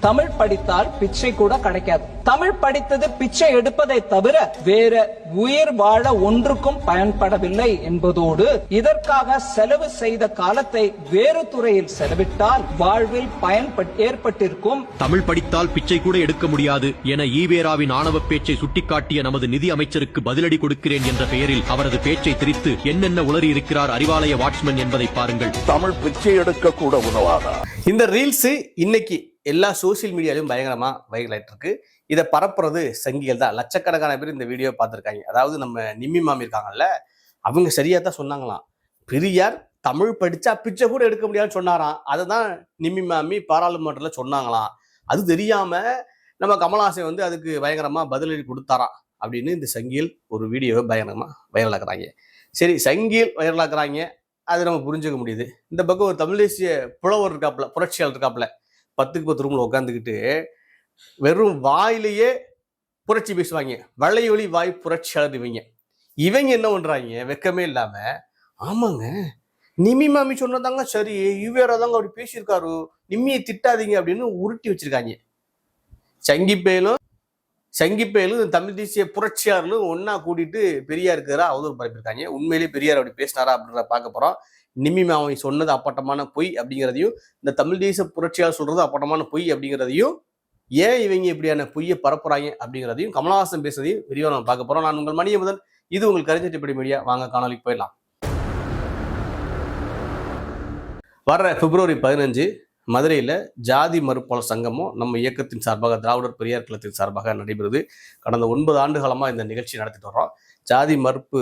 தமிழ் படித்தால் பிச்சை கூட கிடைக்காது. தமிழ் படித்தது பிச்சை எடுப்பதை தவிர வேற உயிர் வாழ ஒன்றுக்கும் பயன்படவில்லை என்பதோடு இதற்காக செலவு செய்த காலத்தை வேறு துறையில் செலவிட்டால் வாழ்வில் பயன் ஏற்பட்டிருக்கும். தமிழ் படித்தால் பிச்சை கூட எடுக்க முடியாது என ஈவேராவின் ஆணவ பேச்சை சுட்டிக்காட்டிய நமது நிதி அமைச்சருக்கு பதிலடி கொடுக்கிறேன் என்ற பெயரில் அவரது பேச்சை திரித்து என்னென்ன உளறி இருக்கிறார் அறிவாலய வாட்ச்மேன் என்பதை பாருங்கள். தமிழ் பிச்சை எடுக்க கூட உதவாதா? இந்த ரீல்ஸ் இன்னைக்கு எல்லா சோஷியல் மீடியாலையும் பயங்கரமாக வைரல் இருக்கு. இதை பரப்புறது சங்கிகள் தான். லட்சக்கணக்கான பேர் இந்த வீடியோ பார்த்துருக்காங்க. அதாவது நம்ம நிம்மி மாமி இருக்காங்கல்ல அவங்க சரியாக தான் சொன்னாங்களாம். பெரியார் தமிழ் படித்தா பிச்சை கூட எடுக்க முடியாதுன்னு சொன்னாராம். அதை தான் நிம்மி மாமி பாராளுமன்றத்தில் சொன்னாங்களாம். அது தெரியாமல் நம்ம கமல்ஹாசன் வந்து அதுக்கு பயங்கரமாக பதிலடி கொடுத்தாராம் அப்படின்னு இந்த சங்கியில் ஒரு வீடியோவை பயங்கரமாக வைரலாக்குறாங்க சரி சங்கியில் வைரலாக்குறாங்க அது நம்ம புரிஞ்சுக்க முடியுது. இந்த பக்கம் ஒரு தமிழ் தேசிய புலவர் இருக்காப்புல புரட்சியாளர் இருக்காப்புல பத்துக்கு பத்து ரூம்ல உட்காந்துக்கிட்டு வெறும் வாயிலேயே புரட்சி பேசுவாங்க. வளையொலி வாய் புரட்சியாளர் இவங்க இவங்க என்ன பண்ணுறாங்க வெக்கமே இல்லாம ஆமாங்க. நிம்மி மாமி சொன்னதாங்க சரி. இவேரா தாங்க அப்படி பேசியிருக்காரு. நிம்மியை திட்டாதீங்க அப்படின்னு உருட்டி வச்சிருக்காங்க. சங்கிப்பேலும் சங்கிப்பேலும் தமிழ் தேசிய புரட்சியாளர்களும் ஒன்னா கூட்டிட்டு பெரியாருக்கு அவதூறு பரப்பியிருக்காங்க. உண்மையிலேயே பெரியார் அப்படி பேசினாரா அப்படின்றத பார்க்க போறோம். நிம்மி அவன் சொன்னது அப்பட்டமான பொய் அப்படிங்கிறதையும் இந்த தமிழ் தேச புரட்சியால் சொல்றது அப்பட்டமான பொய் அப்படிங்கிறதையும் ஏன் இவங்க இப்படியான பொய்யை பரப்புறாங்க அப்படிங்கிறதையும் கமலஹாசன் பேசுறதையும் விரிவாக நம்ம பார்க்க போறோம். நான் உங்கள் மணிய முதல் இது உங்கள் கருஞ்சட்டிப்படி மீடியா. வாங்க காணொலிக்கு போயிடலாம். வர்ற பிப்ரவரி பதினஞ்சு மதுரையில் ஜாதி மறுப்பாளர் சங்கமும் நம்ம இயக்கத்தின் சார்பாக திராவிடர் பெரியார் கழகத்தின் சார்பாக நடைபெறுது. கடந்த ஒன்பது ஆண்டு காலமாக இந்த நிகழ்ச்சி நடத்திட்டு வர்றோம். ஜாதி மறுப்பு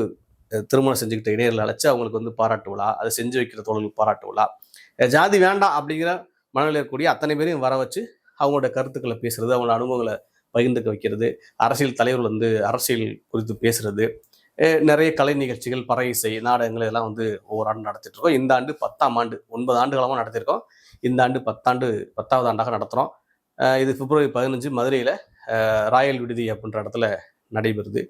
திருமணம் செஞ்சுக்கிட்ட இடையில அழைச்சி அவங்களுக்கு வந்து பாராட்டு விழா அதை செஞ்சு வைக்கிற தோழர்களுக்கு பாராட்டு விழா. ஜாதி வேண்டாம் அப்படிங்கிற மனநிலை இருக்கக்கூடிய அத்தனை பேரையும் வர வச்சு அவங்களோட கருத்துக்களை பேசுறது அவங்களோட அனுபவங்களை பகிர்ந்துக்க வைக்கிறது அரசியல் தலைவர்கள் வந்து அரசியல் குறித்து பேசுறது நிறைய கலை நிகழ்ச்சிகள் பறை இசை நாடகங்கள் இதெல்லாம் வந்து ஒவ்வொரு ஆண்டு நடத்திட்டு இருக்கோம். இந்த ஆண்டு பத்தாம் ஆண்டு ஒன்பது ஆண்டு காலமாக நடத்திருக்கோம் இந்த ஆண்டு பத்தாண்டு பத்தாவது ஆண்டாக நடத்துகிறோம் இது பிப்ரவரி பதினஞ்சு மதுரையில் ராயல் விடுதி அப்படின்ற இடத்துல நடைபெறுது.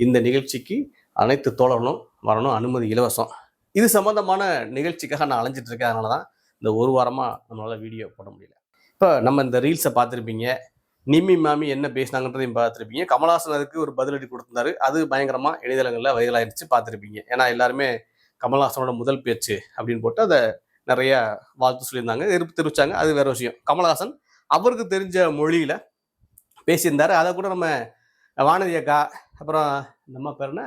இந்த நிகழ்ச்சிக்கு அனைத்து தோழர்களும் வரணும். அனுமதி இலவசம். இது சம்பந்தமான நிகழ்ச்சிக்காக நான் அலைஞ்சிட்டு இருக்கேன். அதனால தான் இந்த ஒரு வாரமாக நம்மளால் வீடியோ போட முடியல. இப்போ நம்ம இந்த ரீல்ஸை பார்த்துருப்பீங்க. நிம்மி மாமி என்ன பேசினாங்கன்றதையும் பார்த்துருப்பீங்க. கமல்ஹாசன் அதுக்கு ஒரு பதிலடி கொடுத்துருந்தாரு. அது பயங்கரமாக இணையதளங்களில் வைரலாயிருச்சு பார்த்துருப்பீங்க. ஏன்னா எல்லாருமே கமல்ஹாசனோட முதல் பேச்சு அப்படின்னு போட்டு அதை நிறையா வாழ்த்து சொல்லியிருந்தாங்க. எதிர்ப்பு தெரிவிச்சாங்க. அது வேற விஷயம். கமல்ஹாசன் அவருக்கு தெரிஞ்ச மொழியில் பேசியிருந்தார். அதை கூட நம்ம வானதி அக்கா அப்புறம் நம்ம பேர் என்ன?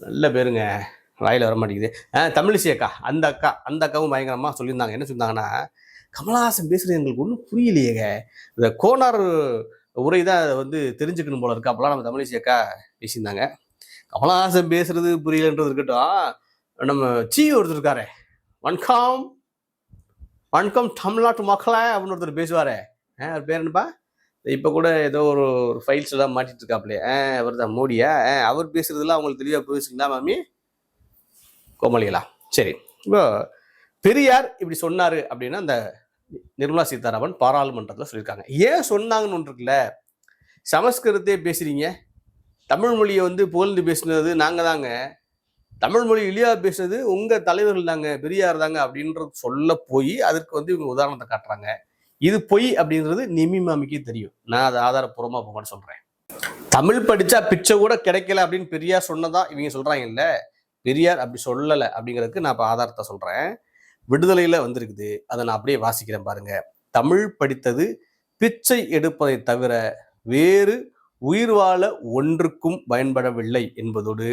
நல்ல பேருங்க. வாயில் வர மாட்டேங்குது ஆ, தமிழிசை அக்கா அந்த அக்கா அந்த அக்காவும் பயங்கரமாக சொல்லியிருந்தாங்க. என்ன சொல்லியிருந்தாங்கன்னா கமலஹாசன் பேசுகிறது எங்களுக்கு ஒன்றும் புரியலையேங்க. இந்த கோனார் உரை தான் அதை வந்து தெரிஞ்சுக்கணும் போல இருக்கு. அப்போலாம் நம்ம தமிழிசை அக்கா பேசியிருந்தாங்க. கமலஹாசன் பேசுறது புரியலன்றது இருக்கட்டும். நம்ம சீ ஒருத்தர் இருக்காரு. வன்காம் வன்கம் தமிழ்நாட்டு மக்களே. அப்படின்னு ஒருத்தர் பேசுவாரே. ஆ, அவர் பேர் என்னப்பா? இப்போ கூட ஏதோ ஒரு ஃபைல்ஸ் எல்லாம் மாட்டிட்டு இருக்காப்லையே ஆ அவர் தான் மோடியா? ஆ, அவர் பேசுறதுலாம் அவங்களுக்கு தெளிவாக பேசுங்களா மாமி? கோமலிகளா சரி. இப்போ பெரியார் இப்படி சொன்னார் அப்படின்னா அந்த நிர்மலா சீதாராமன் பாராளுமன்றத்தில் சொல்லியிருக்காங்க. ஏன் சொன்னாங்கன்னு ஒன்று இருக்குல்ல சமஸ்கிருதத்தையே பேசுகிறீங்க தமிழ் மொழியை வந்து புகழ்ந்து பேசுனது நாங்கள் தாங்க. தமிழ் மொழி இழியா பேசுனது உங்கள் தலைவர்கள் தாங்க பெரியார் தாங்க அப்படின்றது சொல்ல போய் அதற்கு வந்து இவங்க உதாரணத்தை காட்டுறாங்க. இது பொய் அப்படின்றது நிமி மாமிக்கு தெரியும். நான் அதை ஆதாரப்பூர்வமா போகணும்னு சொல்றேன். தமிழ் படிச்சா பிச்சை கூட கிடைக்கல அப்படின்னு பெரியார் சொன்னதா இவங்க சொல்றாங்க இல்ல பெரியார் அப்படி சொல்லலை அப்படிங்கிறதுக்கு நான் இப்போ ஆதாரத்தை சொல்றேன். விடுதலையில வந்திருக்குது. அதை நான் அப்படியே வாசிக்கிறேன் பாருங்க. தமிழ் படித்தது பிச்சை எடுப்பதை தவிர வேறு உயிர் வாழ ஒன்றுக்கும் பயன்படவில்லை என்பதோடு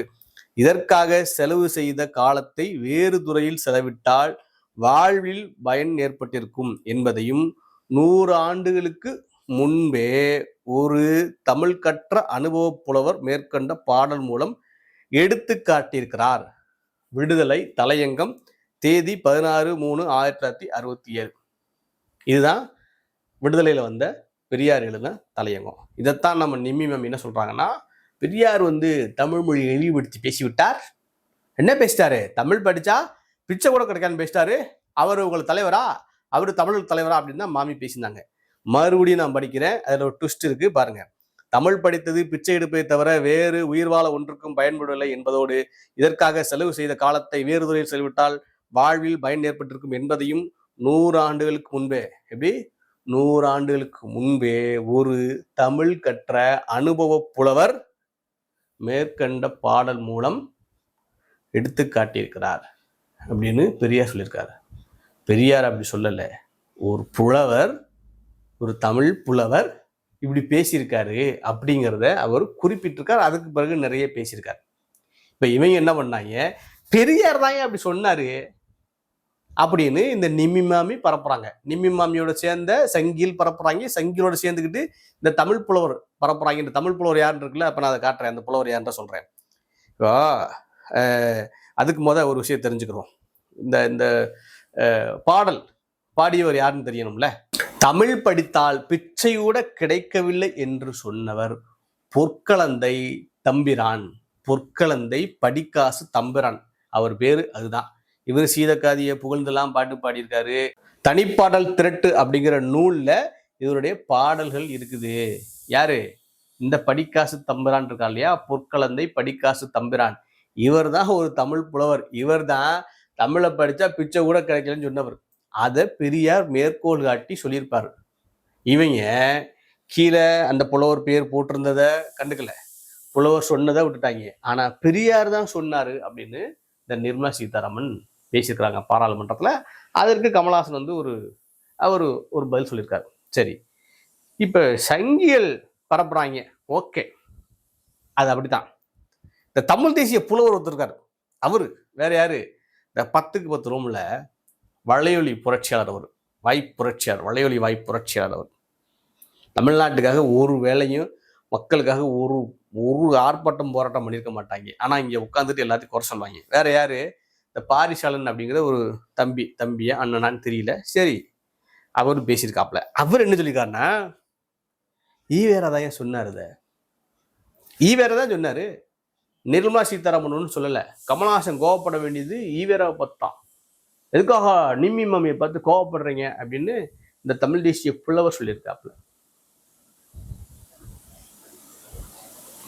இதற்காக செலவு செய்த காலத்தை வேறு துறையில் செலவிட்டால் வாழ்வில் பயன் ஏற்பட்டிருக்கும் என்பதையும் நூறு ஆண்டுகளுக்கு முன்பே ஒரு தமிழ் கற்ற அனுபவ புலவர் மேற்கண்ட பாடல் மூலம் எடுத்து காட்டியிருக்கிறார். விடுதலை தலையங்கம் தேதி பதினாறு மூணு ஆயிரத்தி தொள்ளாயிரத்தி அறுபத்தி ஏழு. இதுதான் விடுதலையில் வந்த பெரியார் எழுதின தலையங்கம். இதைத்தான் நம்ம நிம்மி மேம் என்ன சொல்கிறாங்கன்னா பெரியார் வந்து தமிழ் மொழியை இழிவுபடுத்தி பேசிவிட்டார். என்ன பேசிட்டாரு? தமிழ் படித்தா பிச்சை கூட கிடைக்கான்னு பேசிட்டாரு. அவர் உங்களை தலைவரா? அவர் தமிழ் தலைவரா அப்படின்னு தான் மாமி பேசினாங்க மறுபடியும் நான் படிக்கிறேன். அதில் ஒரு ட்விஸ்ட் இருக்கு பாருங்க. தமிழ் படித்தது பிச்சை எடுப்பதை தவிர வேறு உயிர் வாழ ஒன்றுக்கும் பயன்படவில்லை என்பதோடு இதற்காக செலவு செய்த காலத்தை வேறு துறையில் செலவிட்டால் வாழ்வில் பயன் ஏற்பட்டிருக்கும் என்பதையும் நூறு ஆண்டுகளுக்கு முன்பே எப்படி? நூறு ஆண்டுகளுக்கு முன்பே ஒரு தமிழ் கற்ற அனுபவ புலவர் மேற்கண்ட பாடல் மூலம் எடுத்து காட்டியிருக்கிறார் அப்படின்னு பெரியார் சொல்லியிருக்காரு. பெரியார் அப்படி சொல்லலை. ஒரு புலவர் ஒரு தமிழ் புலவர் இப்படி பேசியிருக்காரு அப்படிங்கிறத அவர் குறிப்பிட்டிருக்கார். அதுக்கு பிறகு நிறைய பேசியிருக்கார். இப்போ இவங்க என்ன பண்ணாங்க? பெரியார் தாங்க அப்படி சொன்னார்? அப்படின்னு இந்த நிம்மி மாமி பரப்புறாங்க. நிம்மி மாமியோட சேர்ந்த சங்கில் பரப்புறாங்க. சங்கிலோட சேர்ந்துக்கிட்டு இந்த தமிழ் புலவர் பரப்புறாங்க. இந்த தமிழ் புலவர் யாருன்னு இருக்குல்ல? அப்போ நான் அதை காட்டுறேன். அந்த புலவர் யாருன்ற சொல்கிறேன் இப்போ அதுக்கு முத ஒரு விஷயம் தெரிஞ்சுக்கிறோம். இந்த இந்த பாடல் பாடியவர் யாருன்னு தெரியணும்ல? தமிழ் படித்தால் பிச்சையூட கிடைக்கவில்லை என்று சொன்னவர் பொற்களந்தை தம்பிரான். பொற்களந்தை படிக்காசு தம்பிரான். அவர் பேரு அதுதான். இவர் சீதக்காதிய புகழ்ந்தெல்லாம் பாட்டு பாடியிருக்காரு. தனிப்பாடல் திரட்டு அப்படிங்கிற நூலில் இவருடைய பாடல்கள் இருக்குது. யாரு? இந்த படிக்காசு தம்பிரான் இருக்கா இல்லையா? பொற்களந்தை படிக்காசு தம்பிரான். இவர் தான் ஒரு தமிழ் புலவர். இவர் தான் தமிழை படித்தா பிச்சை கூட கிடைக்கலன்னு சொன்னவர். அதை பெரியார் மேற்கோள் காட்டி சொல்லியிருப்பார். இவங்க கீழே அந்த புலவர் பேர் போட்டிருந்ததை கண்டுக்கல. புலவர் சொன்னதை விட்டுட்டாங்க. ஆனால் பெரியார் தான் சொன்னார் அப்படின்னு இந்த நிர்மலா சீதாராமன் பேசியிருக்கிறாங்க பாராளுமன்றத்தில். அதற்கு கமலஹாசன் வந்து ஒரு அவர் ஒரு பதில் சொல்லியிருக்காரு. சரி. இப்போ சங்கியல் பரப்புறாங்க. ஓகே. அது அப்படித்தான். இந்த தமிழ் தேசிய புலவர் ஒருத்தருக்காரு அவர் அவரு. வேற யாரு? இந்த பத்துக்கு பத்து ரூமில் வளையொலி புரட்சியாளர் அவர் வாய்ப்புரட்சியார் வளையொலி வாய் புரட்சியாளர் அவர். தமிழ்நாட்டுக்காக ஒரு வேலையும் மக்களுக்காக ஒரு ஒரு ஆர்ப்பாட்டம் போராட்டம் பண்ணியிருக்க மாட்டாங்க. ஆனால் இங்கே உட்காந்துட்டு எல்லாத்தையும் குறை சொல்லுவாங்க. வேற யாரு? இந்த பாரிசாலன் அப்படிங்கிற ஒரு தம்பி தம்பியா அண்ணனான்னு தெரியல. சரி அவர் பேசியிருக்காப்ல அவர் என்ன சொல்லியிருக்காருன்னா ஈவேரா தான் ஏன் சொன்னார் இதை? ஈவேரா தான் சொன்னார். நிர்மலா சீதாராமன் சொல்லலை. கமல்ஹாசன் கோவப்பட வேண்டியது ஈவேராவை பார்த்தான் எதுக்காக நிம்மி மாமியை பார்த்து கோவப்படுறீங்க அப்படின்னு இந்த தமிழ் தேசிய புலவர் சொல்லியிருக்காப்புல.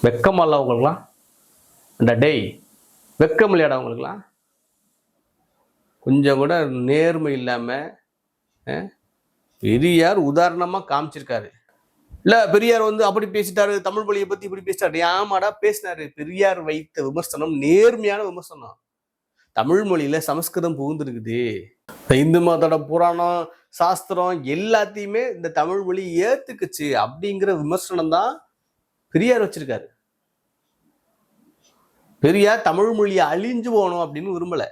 வெக்கமல்ல அவங்களுக்குலாம் அந்த டேய் வெக்கம் இல்லையாடா அவங்களுக்குலாம் கொஞ்சம் கூட நேர்மை இல்லாமல் பெரியார் உதாரணமாக காமிச்சிருக்காரு. இல்ல பெரியார் வந்து அப்படி பேசிட்டாரு தமிழ் மொழியை பத்தி இப்படி பேசிட்டாரு. ஆமாடா பேசினாரு. பெரியார் வைத்த விமர்சனம் நேர்மையான விமர்சனம். தமிழ் மொழியில சமஸ்கிருதம் புகுந்துருக்குது. இந்து மதோட புராணம் சாஸ்திரம் எல்லாத்தையுமே இந்த தமிழ் மொழி ஏத்துக்குச்சு அப்படிங்கிற விமர்சனம் தான் பெரியார் வச்சிருக்காரு. பெரியார் தமிழ் மொழியை அழிஞ்சு போகணும் அப்படின்னு விரும்பல.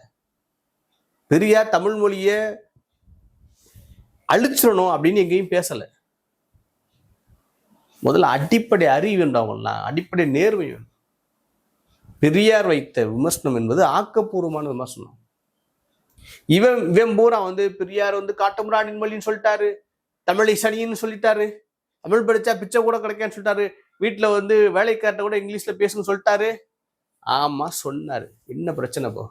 பெரியார் தமிழ் மொழியை அழிச்சிடணும் அப்படின்னு எங்கேயும் பேசலை. முதல்ல அடிப்படை அறிவு வேண்டும் அவங்களாம் அடிப்படை நேர்மை வேண்டும் பெரியார் வைத்த விமர்சனம் என்பது ஆக்கப்பூர்வமான விமர்சனம். இவன் இவன் பூரா வந்து பெரியார் வந்து காட்டமுரானின் மொழின்னு சொல்லிட்டாரு. தமிழை சனின்னு சொல்லிட்டாரு. தமிழ் படிச்சா பிச்சை கூட கிடைக்கான்னு சொல்லிட்டாரு. வீட்டில் வந்து வேலைக்கார்ட்ட கூட இங்கிலீஷில் பேசுன்னு சொல்லிட்டாரு. ஆமாம் சொன்னார். என்ன பிரச்சனை போ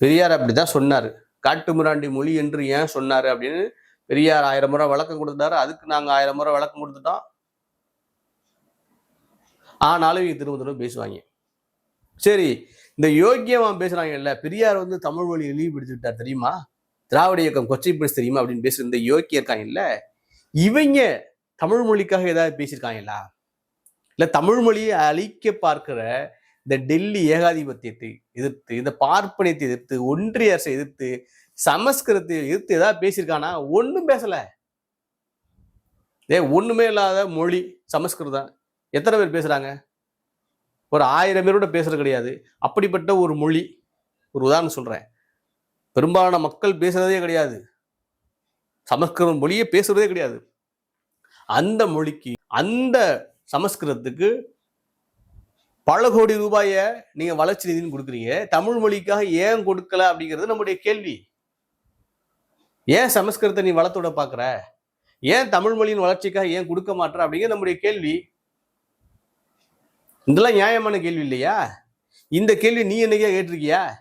பெரியார் அப்படிதான் சொன்னார். காட்டுமிராண்டி மொழி என்று ஏன் சொன்னார் அப்படின்னு பெரியார் ஆயிரம் முறை விளக்கம் கொடுத்தாரு அதுக்கு நாங்கள் ஆயிரம் முறை விளக்கம் கொடுத்துட்டோம். ஆனாலும் இவங்க திரும்ப திரும்ப பேசுவாங்க. சரி இந்த யோக்கியமாக பேசுகிறாங்கல்ல பெரியார் வந்து தமிழ் மொழியை இழிவுபடுத்தி விட்டார் தெரியுமா? திராவிட இயக்கம் கொச்சைப்படுத்தி தெரியுமா அப்படின்னு பேசுகிற இந்த யோக்கிய இருக்காங்கல்ல இவங்க தமிழ் மொழிக்காக ஏதாவது பேசியிருக்காங்களா? இல்லை தமிழ் மொழியை அழிக்க பார்க்கிற இந்த டெல்லி ஏகாதிபத்தியத்தை எதிர்த்து இந்த பார்ப்பனியத்தை எதிர்த்து ஒன்றிய அரசை எதிர்த்து சமஸ்கிருதத்தை எதிர்த்து ஏதாவது பேசியிருக்கானா? ஒன்றும் பேசலை. ஏ ஒன்றுமே இல்லாத மொழி சமஸ்கிருதம். எத்தனை பேர் பேசுகிறாங்க ஒரு ஆயிரம் பேரோட பேசுறது கிடையாது. அப்படிப்பட்ட ஒரு மொழி ஒரு உதாரணம் சொல்கிறேன் பெரும்பாலான மக்கள் பேசுறதே கிடையாது. சமஸ்கிருதம் மொழியே பேசுறதே கிடையாது. அந்த மொழிக்கு அந்த சமஸ்கிருதத்துக்கு பல கோடி ரூபாயை நீங்கள் வளர்ச்சி நிதின்னு கொடுக்குறீங்க. தமிழ் மொழிக்காக ஏன் கொடுக்கல அப்படிங்கிறது நம்முடைய கேள்வி. ஏன் சமஸ்கிருதத்தை நீ வளர்த்தோட பார்க்குற? ஏன் தமிழ் மொழியின் வளர்ச்சிக்காக ஏன் கொடுக்க மாட்டேற அப்படிங்கிறது நம்முடைய கேள்வி. இதெல்லாம் நியாயமான கேள்வி இல்லையா? இந்த கேள்வி நீ என்னைக்கா கேட்டிருக்கியா?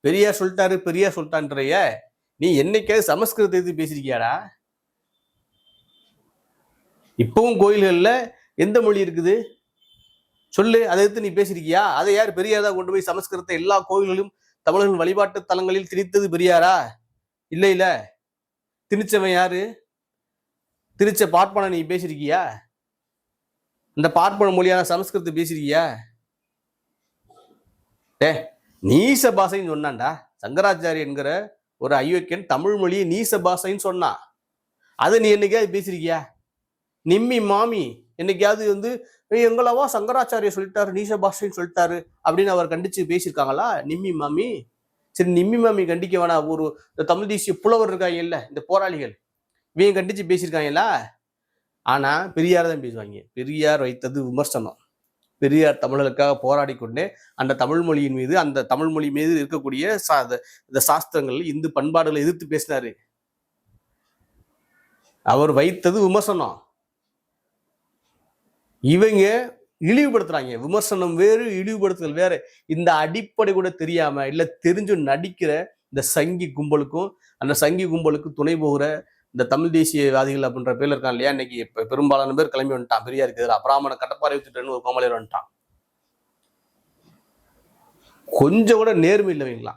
பெரியார் சொல்லிட்டாரு பெரியார் சொல்லிட்டான்றைய நீ என்னைக்காவது சமஸ்கிருதத்தை எதிர்த்து பேசியிருக்கியாடா? இப்பவும் கோயில்களில் எந்த மொழி இருக்குது? சொல்லு அதை எடுத்து நீ பேசியிருக்கியா? அதை யார் பெரியாரா கொண்டு போய் சமஸ்கிருதத்தை எல்லா கோயில்களும் தமிழர்கள் வழிபாட்டு தலங்களில் திணித்தது பெரியாரா? இல்லை இல்லை. திணிச்சவன் யாரு? திருச்ச பார்ப்பன நீ பேசியிருக்கியா? இந்த பார்ப்பன மொழியான சமஸ்கிருதம் பேசியிருக்கியா டே நீச பாஷைன்னு சொன்னான்டா. சங்கராச்சாரி என்கிற ஒரு ஐயோக்கியன் தமிழ் மொழியை நீச பாஷைன்னு சொன்னான் அதை நீ என்னைக்காவது பேசியிருக்கியா நிம்மி மாமி என்னைக்காவது வந்து எங்களவா சங்கராச்சாரிய சொல்லிட்டாரு நீச பாஷைன்னு சொல்லிட்டாரு அப்படின்னு அவர் கண்டிச்சு பேசியிருக்காங்களா? நிம்மி மாமி? சரி நிம்மி மாமி கண்டிக்க வேணாம். ஒரு தமிழ் தேசிய புலவர் இருக்காங்க இல்லை இந்த போராளிகள். இவங்க கண்டிச்சு பேசியிருக்காங்களா? ஆனா பெரியார் தான் பேசுவாங்க. பெரியார் வைத்தது விமர்சனம். பெரியார் தமிழர்களுக்காக போராடி கொண்டே அந்த தமிழ் மொழியின் மீது அந்த தமிழ் மொழி மீது இருக்கக்கூடிய சா- இந்த- இந்த சாஸ்திரங்கள் இந்து பண்பாடுகளை எதிர்த்து பேசினாரு. அவர் வைத்தது விமர்சனம். இவங்க இழிவுபடுத்துறாங்க. விமர்சனம் வேறு இழிவுபடுத்துதல் வேற. இந்த அடிப்படை கூட தெரியாம இல்ல தெரிஞ்சு நடிக்கிற இந்த சங்கி கும்பலுக்கும் அந்த சங்கி கும்பலுக்கு துணை போகிற இந்த தமிழ் தேசியவாதிகள் அப்படின்ற பேர்ல இருக்கான் இல்லையா? இன்னைக்கு இப்போ பெரும்பாலான பேர் கிளம்பி வந்துட்டான். பெரியா இருக்குது அப்ராமண கட்டப்பாறை வச்சுட்டுன்னு ஒரு கோமலையர் வந்துட்டான். கொஞ்சம் கூட நேர்மை இல்லைங்களா?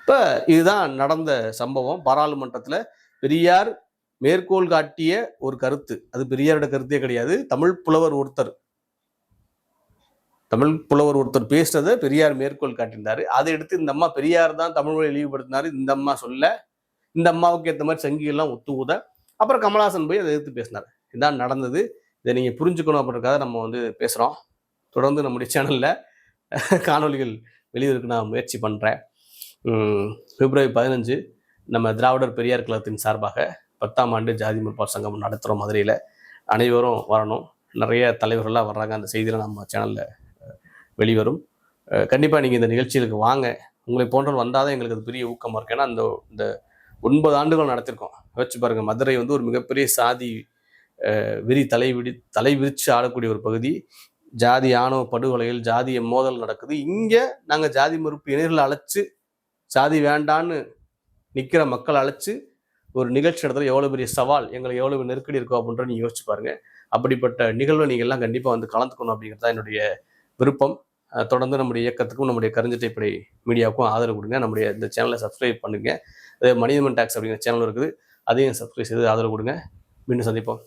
இப்போ இதுதான் நடந்த சம்பவம். பாராளுமன்றத்தில் பெரியார் மேற்கோள் காட்டிய ஒரு கருத்து. அது பெரியாரோட கருத்தே கிடையாது. தமிழ் புலவர் ஒருத்தர். தமிழ் புலவர் ஒருத்தர் பேசுனதை பெரியார் மேற்கோள் காட்டியிருந்தாரு. அதை எடுத்து இந்த அம்மா பெரியார் தான் தமிழ் மொழியை இழிவுபடுத்தினாரு. இந்த அம்மா சொல்ல இந்த அம்மாவுக்கு ஏற்ற மாதிரி சங்கிகள்லாம் ஒத்து ஊத. அப்புறம் கமலாசன் போய் அதை எதிர்த்து பேசினார். இதான் நடந்தது. இதை நீங்கள் புரிஞ்சுக்கணும் அப்படின்றதுக்காக நம்ம வந்து பேசுகிறோம் தொடர்ந்து நம்முடைய சேனலில் காணொளிகள் வெளியிருக்கு நான் முயற்சி பண்ணுறேன் பிப்ரவரி பதினஞ்சு நம்ம திராவிடர் பெரியார் கழகத்தின் சார்பாக பத்தாம் ஆண்டு ஜாதி முற்பார் சங்கம் நடத்துகிறோம் மதுரையில். அனைவரும் வரணும். நிறைய தலைவர்கள்லாம் வர்றாங்க. அந்த செய்தியில் நம்ம சேனலில் வெளிவரும். கண்டிப்பாக நீங்கள் இந்த நிகழ்ச்சிகளுக்கு வாங்க. உங்களை போன்றவர் வந்தால் தான் எங்களுக்கு அது பெரிய ஊக்கமாக இருக்கு. ஏன்னா அந்த இந்த ஒன்பது ஆண்டுகள் நடத்திருக்கோம். யோசிச்சு பாருங்க மதுரை வந்து ஒரு மிகப்பெரிய சாதி விரி தலைவிடி தலை விரித்து ஆடக்கூடிய ஒரு பகுதி. ஜாதி ஆணவ படுகொலைகள் ஜாதிய மோதல் நடக்குது. இங்கே நாங்கள் ஜாதி மறுப்பு இணையர்களை அழைச்சி ஜாதி வேண்டான்னு நிற்கிற மக்கள் அழைச்சி ஒரு நிகழ்ச்சி இடத்துல எவ்வளோ பெரிய சவால் எங்களுக்கு எவ்வளோ நெருக்கடி இருக்கோ அப்படின்ற நீங்கள் யோசிச்சு பாருங்கள் அப்படிப்பட்ட நிகழ்வை நீங்கள் எல்லாம் கண்டிப்பாக வந்து கலந்துக்கணும் அப்படிங்கிறது தான் என்னுடைய விருப்பம். தொடர்ந்து நம்முடைய இயக்கத்துக்கும் நம்முடைய கருஞ்சட்டைப்படை மீடியாவுக்கும் ஆதரவு கொடுங்க. நம்முடைய இந்த சேனலை சப்ஸ்கிரைப் பண்ணுங்கள் அதே மனிதமன் டாக்ஸ் அப்படிங்கிற சேனல் இருக்குது. அதையும் சப்ஸ்கிரைப் செய்து ஆதரவு கொடுங்க. மீண்டும் சந்திப்போம்.